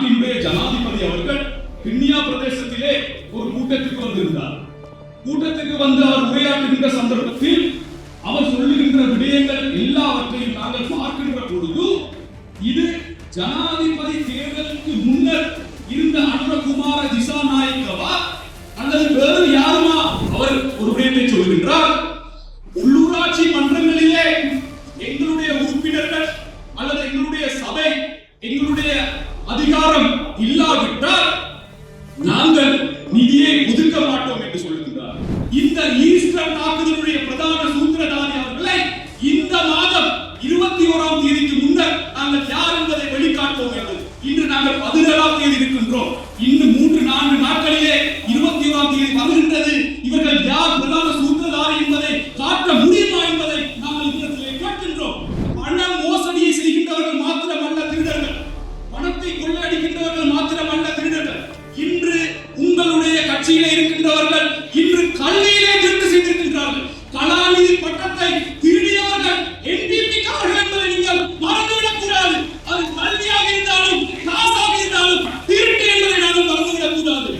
நாட்டினுடைய ஜனாதிபதி அவர்கள் கிண்ணியா பிரதேசத்திலே ஒரு கூட்டத்திற்கு வந்திருந்தார். கூட்டத்திற்கு வந்து அவர் உரையாற்றுகின்ற சந்தர்ப்பத்தில் அவர் சொல்லுகின்ற விடயங்கள் எல்லாவற்றையும் நாங்கள் பார்க்கின்ற பொழுது இது ஜனாதிபதி தேர்தலுக்கு முன்னர் இருந்த அனுரகுமார திசாநாயக்கவா அல்லது வேறு யாருமா அவர் ஒரு விடயத்தை சொல்கின்றார்? உள்ளூராட்சி மன்றங்கள் எங்களுடைய உறுப்பினர்கள் அல்லது எங்களுடைய சபை எங்களுடைய அதிகாரம் இல்லாவிட்டால் நாங்கள் நிதியை ஒதுக்க மாட்டோம் என்று சொல்லுகிறார் இந்த ஈஸ்டர் தாக்குதலுடைய பிரதான சூத்திரதாரி அவர்களை இந்த மாதம் இருபத்தி ஓராம் தேதிக்கு முன்னர் நாங்கள் யார் என்பதை வெளிக்காட்டுவோம் என்பது இன்று நாங்கள் பதினேழாம் தேதி இருக்கின்றோம். இன்னும் மூன்று நான்கு நாட்களிலே இருபத்தி ஓராம் தேதி வருகின்றது. இவர்கள் யார் பிரதான சூத்திரதாரி என்பதை காட்ட கலாநிதி பட்டத்தை திருடியவர்கள் என்பிபிக்காரர்கள் என்பதை நீங்கள் மறந்துவிடக் கூடாது அது கல்வியாக இருந்தாலும் காசாக இருந்தாலும் திருட்டு என்பதை நாங்கள் மறந்துவிடக் கூடாது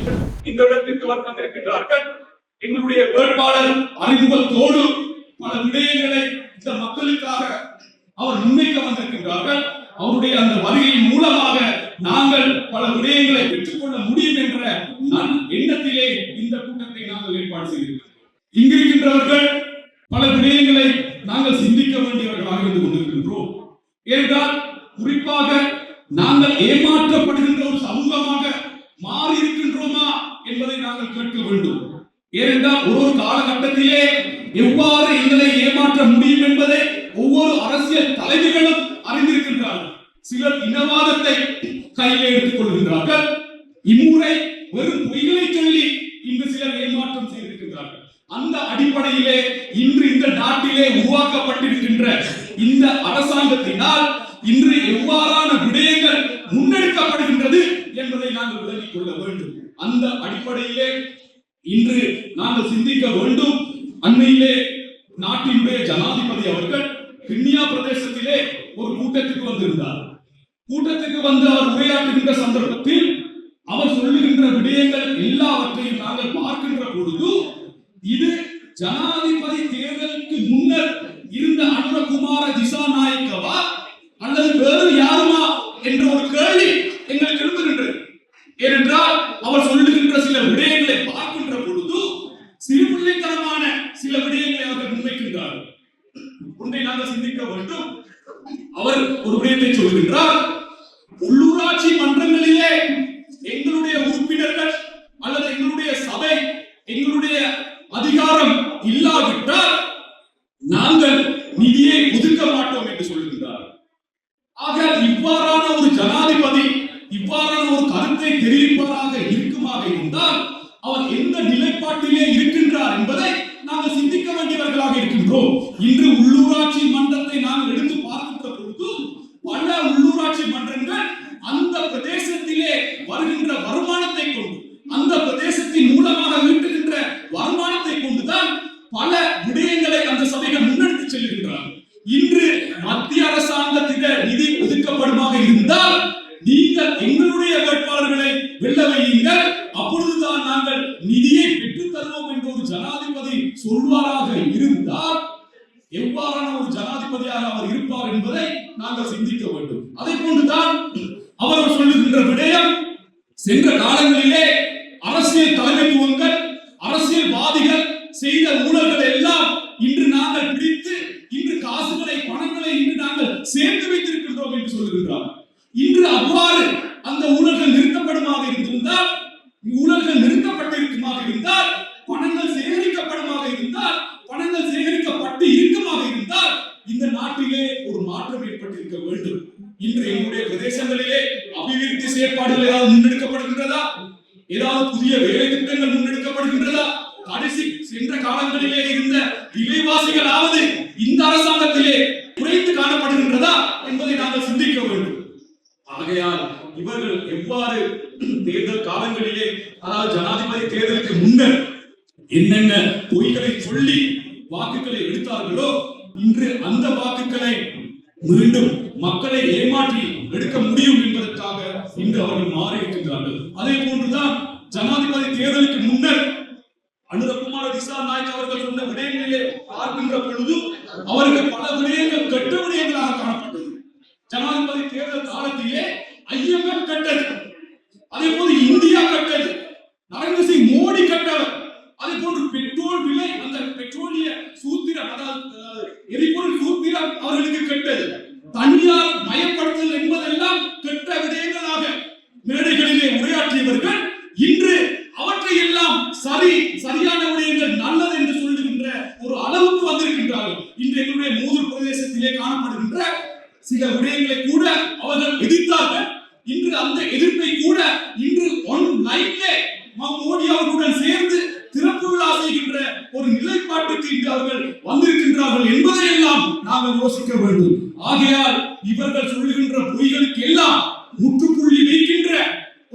இந்த இடத்திற்கு வந்திருக்கின்றார்கள் எங்களுடைய வேட்பாளர் அறிமுகத்தோடு பல விடயங்களை இந்த மக்களுக்காக அவர் முன்வைக்க வந்திருக்கின்றார்கள். அவருடைய அந்த வருகையின் மூலமாக நாங்கள் பல விடயங்களை பெற்றுக்கொள்ள முடியும் என்ற நன் எண்ணத்திலே இந்த கூட்டத்தை நாங்கள் ஏற்பாடு செய்திருக்கிறோம். இங்கிருக்கின்றவர்கள் பல விடயங்களை நாங்கள் சிந்திக்க வேண்டியவர்களாக இருந்து கொண்டிருக்கின்றோம். ஏனென்றால் குறிப்பாக நாங்கள் ஏமாற்றப்படுகின்ற ஒரு சமூகமாக மாறி இருக்கின்றோமா என்பதை நாங்கள் கேட்க வேண்டும். ஏனென்றால் ஒரு ஒரு காலகட்டத்திலே எவ்வாறு எங்களை ஏமாற்ற முடியும் என்பதை ஒவ்வொரு அரசியல் தலைமைகளும் அறிந்திருக்கின்றார்கள். சிலர் இனவாதத்தை கையிலே எடுத்துக் கொள்கின்றார்கள் இம்முறை வெறும் பொய்களை சொல்லி இன்று சிலர் ஏமாற்றம் செய்திருக்கின்றார்கள் அந்த அடிப்படையிலே இன்று இந்த நாட்டிலே உருவாக்கப்பட்டிருக்கின்ற இந்த அரசாங்கத்தினால் இன்று எவ்வாறான விடயங்கள் முன்னெடுக்கப்படுகின்றது என்பதை நாங்கள் விளங்கிக் கொள்ள வேண்டும். அந்த அடிப்படையிலே இன்று நாங்கள் சிந்திக்க வேண்டும். அண்மையிலே நாட்டினுடைய ஜனாதிபதி அவர்கள் கிண்ணியா பிரதேசத்திலே ஒரு கூட்டத்திற்கு வந்திருந்தார். கூட்டத்திற்கு வந்து அவர் உரையாற்றுகின்ற சந்தர்ப்பத்தில் அவர் சொல்லுகின்ற விடயங்கள் எல்லாவற்றையும் நாங்கள் பார்க்கின்ற பொழுது இது ஜனாதிபதி தேர்தலுக்கு முன்னர் இருந்த அனுரகுமார திசாநாயக்கவா அல்லது வேறு யாருமா என்ற ஒரு கேள்வி எங்களுக்கு எழுந்துகின்றது ஏனென்றால் அவர் சொல்லுகின்ற சில விடயங்களை பார்க்கின்ற பொழுது சிறுபிள்ளைத்தனமான சில விடயங்களை அவர்கள் முன்வைக்கின்றார்கள் ஒன்றை நாங்கள் சிந்திக்க வேண்டும் அவர் ஒரு விடயத்தை சொல்கின்றார் உள்ளூராட்சி மன்றங்களிலே எங்களுடைய உறுப்பினர்கள் அல்லது எங்களுடைய சபை எங்களுடைய அதிகாரம் இல்லாவிட்டால் நாங்கள் நிதியை ஒதுக்க மாட்டோம் என்று சொல்கின்றார் ஆக இவ்வாறான ஒரு ஜனாதிபதி இவ்வாறான ஒரு கருத்தை தெரிவிப்பவராக இருக்குமாக இருந்தால் அவர் எந்த நிலைப்பாட்டிலே இருக்கின்றார் என்பதை நாங்கள் சிந்திக்க வேண்டியவர்களாக இருக்கின்றோம் இன்று உள்ளூராட்சி மன்றத்தை நான் எடுத்து பார்க்கின்ற பொழுது பல உள்ளூராட்சி மன்றங்கள் அந்த பிரதேசத்திலே வருகின்ற வருமானத்தை கொண்டு அந்த பிரதேசத்தின் மூலமாக ஈட்டுகின்ற வருமானத்தை கொண்டுதான் பல விடயங்களை அந்த சபைகள் முன்னெடுத்து செல்கின்றார்கள். இன்று மத்திய அரசாங்கத்திட நிதி ஒதுக்கப்படுமாக இருந்தால் நீங்கள் எங்களுடைய வேட்பாளர்களை வெல்ல வையுங்கள் அப்பொழுதுதான் நாங்கள் நிதியை பெற்றுத் தருவோம் என்று ஒரு ஜனாதிபதி சொல்வாராக இருந்தால் எவ்வாறான ஒரு ஜனாதிபதியாக அவர் இருப்பார் என்பதை நாங்கள் சிந்திக்க வேண்டும். அதை போன்றுதான் அவர் சொல்லுகின்ற விடயம் சென்ற காலங்களிலே அரசியல் தலைமைத்துவங்கள் அரசியல்வாதிகள் செய்த ஊழல்கள் எல்லாம் இன்று நாங்கள் பிடித்து இன்று காசுகளை பணங்களை இன்று நாங்கள் சேர்த்து வைத்திருக்கின்றோம் என்று சொல்லுகின்றார் இன்று அவ்வாறு அந்த ஊழல்கள் நிறுத்தப்படுமாக இருந்திருந்தால் ஊழல்கள் நிறுத்தப்பட்டிருக்குமாக இருந்தால் பணங்கள் சேகரிக்கப்படுமாக இருந்தால் பணங்கள் சேகரிக்கப்பட்டு இருக்குமாக இருந்தால் இந்த நாட்டிலே ஒரு மாற்றம் ஏற்பட்டிருக்க வேண்டும் இன்று எங்களுடைய பிரதேசங்களிலே அபிவிருத்தி செயற்பாடுகள் ஏதாவது முன்னெடுக்கப்படுகின்றதா ஏதாவது புதிய வேலை திட்டங்கள் முன்னெடுக்கப்படுகின்றதா கடைசி சென்ற காலங்களிலே இருந்த விலைவாசிகளாவது இந்த அரசாங்கத்திலே குறைந்து காணப்படுகின்றதா என்பதை நாங்கள் சிந்திக்க வேண்டும். ஆகையால் இவர்கள் எவ்வாறு தேர்தல் காலங்களிலே அதாவது ஜனாதிபதி தேர்தலுக்கு முன்னர் என்னென்ன பொய்களை சொல்லி வாக்குகளை எடுத்தார்களோ இன்று அந்த வாக்குகளை மீண்டும் மக்களை ஏமாற்றி எடுக்க முடியும் என்பதற்காக இன்று அவர்கள் மாறி இருக்கின்றார்கள் அதே போன்றுதான் ஜனாதிபதி தேர்தலுக்கு முன்னர் அனுரகுமார திசா நாயக் அவர்கள் சொன்ன விடயங்களிலே பார்க்கின்ற பொழுது அவர்கள் பல விடயங்கள் கெட்ட விடயங்களாக காணப்பட்டது. ஜனாதிபதி தேர்தல் காலத்திலே ஐஎம்எஃப் கட்டது. அதே போல இந்தியா கட்டது நரேந்திர சிங் மோடி கட்டவர் அதே போன்று பெட்ரோல் விலை அந்த பெட்ரோலிய சூத்திரம் அதாவது அதாவது எரிபொருள் சூத்திரம் அவர்களுக்கு கெட்டது தனியார் மயப்படுத்தல் என்பதெல்லாம் கெட்ட விடயங்களாக மேடைகளிலே உரையாற்றியவர்கள் இன்று அவற்றை எல்லாம் சரி சரியான விடயங்கள் நல்லது என்று சொல்லுகின்ற ஒரு அளவுக்கு வந்திருக்கின்றார்கள் இன்று மூதூர் பிரதேசத்திலே காணப்படுகின்ற சில விடயங்களை கூட அவர்கள் எதிர்த்தார்கள். இன்று அந்த எதிர்ப்பை கூட இன்று ஒன் நைட்லே மோடி அவர்களுடன் சேர்ந்து திறப்பு விழா செய்கின்ற ஒரு நிலைப்பாட்டுக்கு இன்று அவர்கள் வந்திருக்கின்றார்கள் என்பதையெல்லாம் நாங்கள் யோசிக்க வேண்டும். ஆகையால் இவர்கள் சொல்லுகின்ற பொய்களுக்கு எல்லாம் முற்றுப்புள்ளி வைக்கின்ற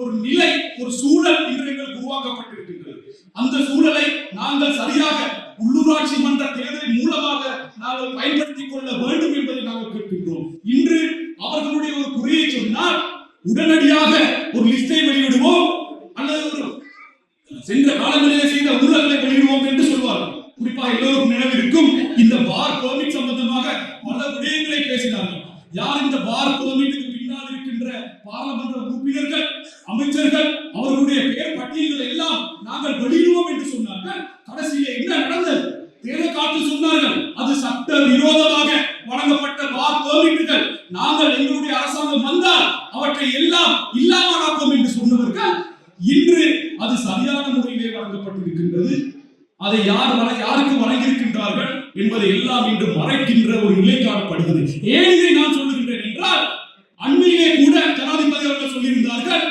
ஒரு நிலை ஒரு சூழல் இன்று எங்களுக்கு உருவாக்கப்பட்டிருக்கின்றது. அந்த சூழலை நாங்கள் சரியாக உள்ளூராட்சி மன்ற தேர்தலின் மூலமாக நாங்கள் பயன்படுத்திக் கொள்ள வேண்டும் என்பதை நாங்கள் கேட்கின்றோம். இன்று அவர்களுடைய ஒரு குறையை சொன்னால் உடனடியாக ஒரு லிஸ்டை வெளியிடுவோம். அல்லது ஒரு சென்ற காலங்களிலே செய்த ஊழல்களை வெளியிடுவோம் என்று சொல்வார்கள் குறிப்பாக எல்லோருக்கும் நினைவிருக்கும் இந்த பார் பெர்மிட் சம்பந்தமாக பல விடயங்களை பேசினார்கள் யார் இந்த பார் பெர்மிட்டுக்கு பின்னால் இருக்கின்ற பாராளுமன்ற உறுப்பினர்கள் அமைச்சர்கள் அவர்களுடைய பெயர் பட்டியல்களை எல்லாம் நாங்கள் வெளியிடுவோம் என்று சொன்னார்கள் கடைசியிலே என்ன நடந்தது தேர்தல் காத்து சொன்னார்கள் அது சட்ட விரோதமாக வழங்கப்பட்ட பார் பெர்மிட்டுகள் நாங்கள் எங்களுடைய அரசாங்கம் வந்தால் அவற்றை எல்லாம் இல்லாமலாக்கும் என்று சொன்னவர்கள் இன்று அது சரியான முறையிலே வழங்கப்பட்டிருக்கின்றது. அதை யார் யாருக்கு வழங்கியிருக்கின்றார்கள் என்பதை எல்லாம் இன்று மறைக்கின்ற ஒரு நிலை காணப்படுகிறது. ஏன் இதை நான் சொல்லுகின்றேன் என்றால் அண்மையிலே கூட ஜனாதிபதி அவர்கள் சொல்லியிருந்தார்கள்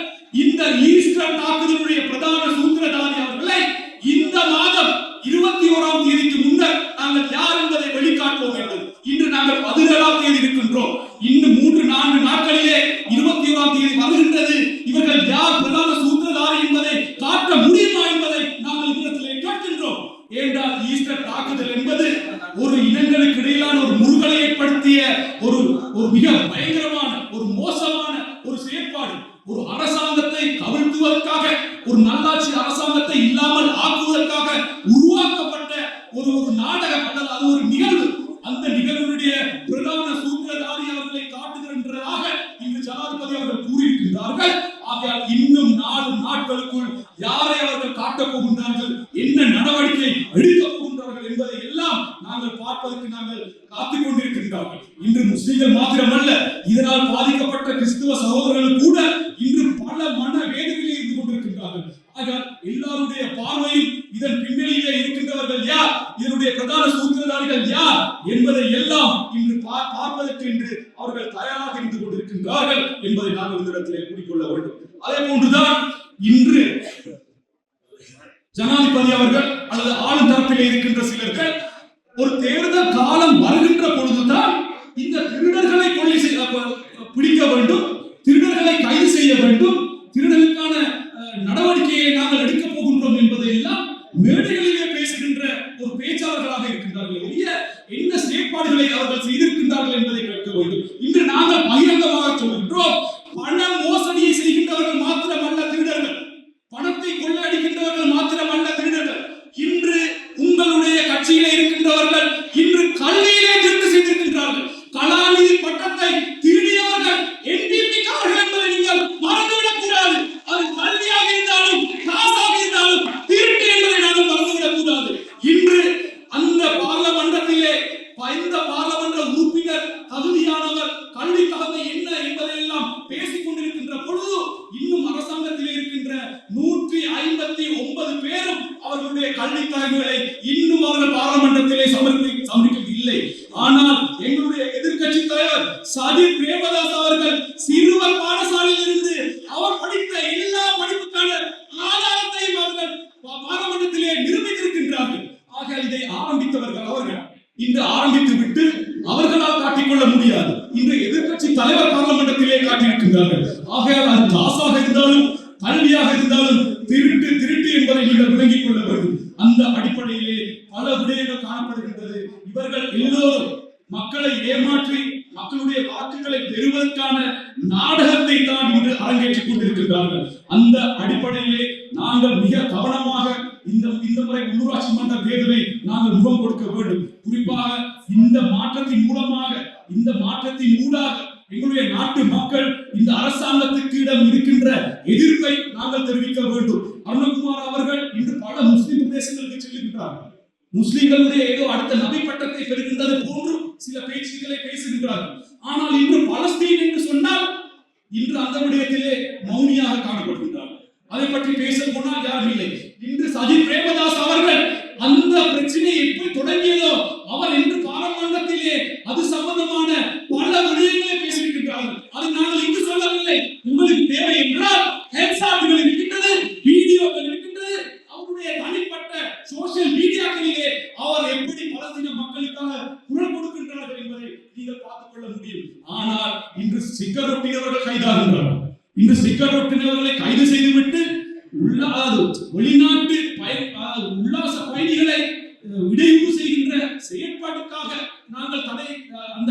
இந்த ஈஸ்டர் தாக்குதலுடைய பிரதான சூத்திரதாரி அவர்களை இந்த மாதம் இருபத்தி ஓராம் தேதிக்கு முன்னர் நாங்கள் யார் என்பதை வெளிக்காட்டுவோம் என்றது இன்று நாங்கள் பதினேழாம் தேதி இருக்கின்றோம் இன்னும் மூன்று நான்கு நாட்களிலே இருபத்தி ஓராம் தேதி வருகின்றது இவர்கள் யார் பிரதான சூத்திரதாரி என்பதை காட்ட முடியுமா என்பதை நாங்கள் இவ்விடத்திலே கேட்கின்றோம் ஏனென்றால் ஈஸ்டர் தாக்குதல் என்பது ஒரு இனங்களுக்கு இடையிலான ஒரு முருகலை ஏற்படுத்திய ஒரு ஒரு மிக பயங்கரமான ஒரு மோசமான ஒரு செயற்பாடு ஒரு அரசாங்கத்தை கவிழ்த்துவதற்காக ஒரு நல்லாட்சி அரசாங்கத்தை இல்லாமல் ஆக்குவதற்காக உருவாக்கப்பட்ட ஒரு ஒரு நாடகம் அல்லது அது ஒரு நிகழ்வு. அந்த நிகழ்வுடைய பிரதான சூத்திரதாரி அவர்களை காட்டுகின்றதாக இங்கு ஜனாதிபதி அவர்கள் கூறியிருக்கிறார்கள் ஆகையால் இன்னும் நாலு நாட்களுக்குள் யாரை அவர்கள் காட்டப் போகின்றார்கள் என்ன நடவடிக்கை எடுக்கப் போகின்றார்கள் என்பதை எல்லாம் நாங்கள் பார்ப்பதற்கு நாங்கள் காத்துக் கொண்டிருக்கின்றார்கள் இன்று முஸ்லிம்கள் மாத்திரமல்ல இதனால் பாதிக்கப்பட்ட கிறிஸ்துவ சகோதரர்கள் கூட இன்று பல மன வேதனையிலே இருந்து கொண்டிருக்கின்றார்கள் ஆகையால் எல்லாருடைய பார்வையும் இதன் பின்னணியிலே இருக்கின்றவர்கள் யார் இதனுடைய பிரதான சூத்திரதாரிகள் யார் என்பதை எல்லாம் இன்று பா- பார்ப்பதற்கு இன்று அவர்கள் தயாராக இருந்து கொண்டிருக்கின்றார்கள் என்பதை நாங்கள் இந்த இடத்திலே கூறிக்கொள்ள வேண்டும் அதே போன்றுதான் இன்று ஜனாதிபதி அவர்கள் அல்லது ஆளும் தரப்பில் இருக்கின்ற சிலர்கள் ஒரு தேர்தல் காலம் வருகின்ற பொழுதுதான் இந்த திருடர்களை கொலை செய்ய பிடிக்க வேண்டும் திருடர்களை கைது செய்ய வேண்டும் திருடர்களுக்கான அஹ், நடவடிக்கையை நாங்கள் எடுக்கப் போகின்றோம் என்பதை எல்லாம் மேடைகளிலே பேசுகின்ற ஒரு பேச்சாளர்களாக இருக்கின்றார்கள். ஒழிய என்ன செயற்பாடுகளை அவர்கள் செய்திருக்கின்றார்கள் என்பதை கேட்க வேண்டும். இன்று நாங்கள் பகிரங்கமாக சொல்கின்றோம் பண மோசடியை செய்கின்றவர்கள் மாத்திரமல்ல திருடர்கள் பணத்தை கொள்ளையடிக்கின்றவர்கள் மாத்திரமல்ல திருடர்கள் இன்று உங்களுடைய கட்சியிலே இருக்கின்றவர்கள் இன்று கல்வியிலே திருட்டு செய்திருக்கின்றார்கள் கலாநிதி பட்டத்தை திருடியவர்கள் என்டிபிக்காரர்கள் என்பதை நீங்கள் மறந்துவிடக் கூடாது அது கல்வியாக இருந்தாலும் காசாக இருந்தாலும் திருட்டு என்பதை நாங்கள் மறந்துவிடக் கூடாது இன்று அந்த பார்லமன்றத்திலே இந்த பார்லமன்ற உறுப்பினர் தகுதியானவர் கல்வி தகுதி என்ன என்பதை எல்லாம் பேசிக் கொண்டிருக்கின்ற பொழுது இன்னும் அரசாங்கத்திலே இருக்கின்ற நூற்றி ஐம்பத்தி ஒன்பது பேரும் அவர்களுடைய கல்வி தகவல்களை இன்னும் அவர்கள் பார்லமன்றத்திலே சமர்ப்பி சமர்ப்பிக்கவில்லை ஆனால் எங்களுடைய எதிர்க்கட்சி தலைவர் சஜித் பிரேமதாஸ் அவர்கள் சிறுவர் பாடசாலையில் இருந்து அவர் படித்த எல்லா படிப்புக்கான ஆதாரத்தையும் அவர்கள் பா- பாராளுமன்றத்திலே நிரூபித்திருக்கின்றார்கள். ஆக இதை ஆரம்பித்தவர்கள் அவர்கள். இன்று ஆரம்பித்து விட்டு அவர்களால் காட்டிக்கொள்ள முடியாது. இன்று எதிர்க்கட்சி தலைவர் பாராளுமன்றத்திலே காட்டியிருக்கின்றார்கள். ஆகையால் அது காசாக இருந்தாலும் கல்வியாக இருந்தாலும் திருட்டு திருட்டு என்பதை நீங்கள் விளங்கிக் கொள்ள வேண்டும். அந்த அடிப்படையிலே பல விடயங்கள் காணப்படுகின்றது. இவர்கள் எல்லோரும் மக்களை ஏமாற்றி மக்களுடைய வாக்குகளை பெறுவதற்கான நாடகத்தை தான் இன்று அரங்கேற்றிக் கொண்டிருக்கிறார்கள் அந்த அடிப்படையிலே நாங்கள் மிக கவனமாக இந்த இந்த முறை உள்ளூராட்சி மன்ற தேர்தலை நாங்கள் முகம் கொடுக்க வேண்டும். குறிப்பாக இந்த மாற்றத்தின் மூலமாக இந்த மாற்றத்தின் ஊடாக எங்களுடைய நாட்டு மக்கள் இந்த அரசாங்கத்துக்கு இடம் இருக்கின்ற எதிர்ப்பை நாங்கள் தெரிவிக்க வேண்டும். அருணகுமார் அவர்கள் இன்று பல முஸ்லிம் பிரதேசங்களுக்கு செல்கின்றார்கள். முஸ்லிம்களுடைய ஏதோ அடுத்த நபை பட்டத்தை பெறுகின்றது போன்று சில பேச்சுக்களை பேசுகின்றார்கள். ஆனால் இன்று பலஸ்தீன் என்று சொன்னால் இன்று அந்த விடயத்திலே மௌனியாக காணப்படுகின்றார் அதை பற்றி பேச போனால் யாரும் இல்லை இன்று சஜித் பிரேமதாஸ் அவர்கள் அந்த பிரச்சனை எப்படி தொடங்கியதோ அவர் இன்று பாராளுமன்றத்திலே அது சம்பந்தமான பல விடயங்களை பேசியிருக்கிறார்கள் அது நாங்கள் இங்கு சொல்லவில்லை உங்களுக்கு தேவை என்றால் ஹெட்சாட்டுகள் இருக்கின்றது வீடியோக்கள் இருக்கின்றது அவருடைய தனிப்பட்ட சோசியல் மீடியாக்களிலே அவர் எப்படி பலஸ்தீன மக்களுக்காக குரல் கொடுக்கின்றார்கள் என்பதை நீங்கள் பார்த்துக் கொள்ள முடியும். ஆனால் இன்று சிக்கரொட்டினவர்கள் கைதாகின்றனர். இன்று சிக்கரொட்டினவர்களை கைது செய்துவிட்டு உள்ளாது வெளிநாட்டு பய- உல்லாச பயணிகளை அஹ், செய்கின்ற செயற்பாட்டுக்காக நாங்கள் தடை அந்த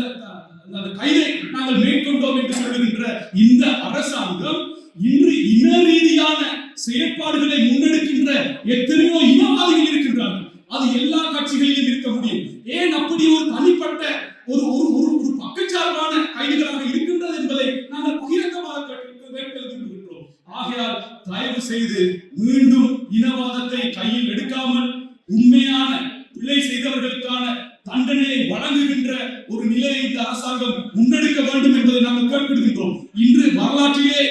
அந்த கைதை நாங்கள் மேற்கொண்டோம் என்று சொல்லுகின்ற இந்த அரசாங்கம் இன்று இன ரீதியான செயற்பாடுகளை முன்னெடுக்கின்ற எத்தனையோ இனவாதிகள் இருக்கின்றார்கள். அது எல்லா கட்சிகளிலும் இருக்க முடியும் ஏன் அப்படி ஒரு தனிப்பட்ட ஒரு ஒரு ஒரு ஒரு பக்கச்சார்பான கைதிகளாக இருக்கின்றது என்பதை நாங்கள் பகிரங்கமாக கேட்க கேட்க விரும்புகின்றோம் ஆகையால் தயவு செய்து மீண்டும் இனவாதத்தை கையில் எடுக்காமல் உண்மையான பிழை செய்தவர்களுக்கான தண்டனையை வழங்குகின்ற ஒரு நிலையை இந்த அரசாங்கம் முன்னெடுக்க வேண்டும் என்பதை நாங்கள் கேட்கின்றோம் இன்று வரலாற்றிலே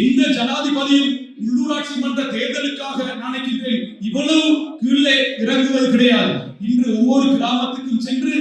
எந்த ஜனாதிபதியும் உள்ளூராட்சி மன்ற தேர்தலுக்காக நினைக்கின்றேன். இவ்வளவு கீழே இறங்குவது கிடையாது. இன்று ஒவ்வொரு கிராமத்துக்கும் சென்று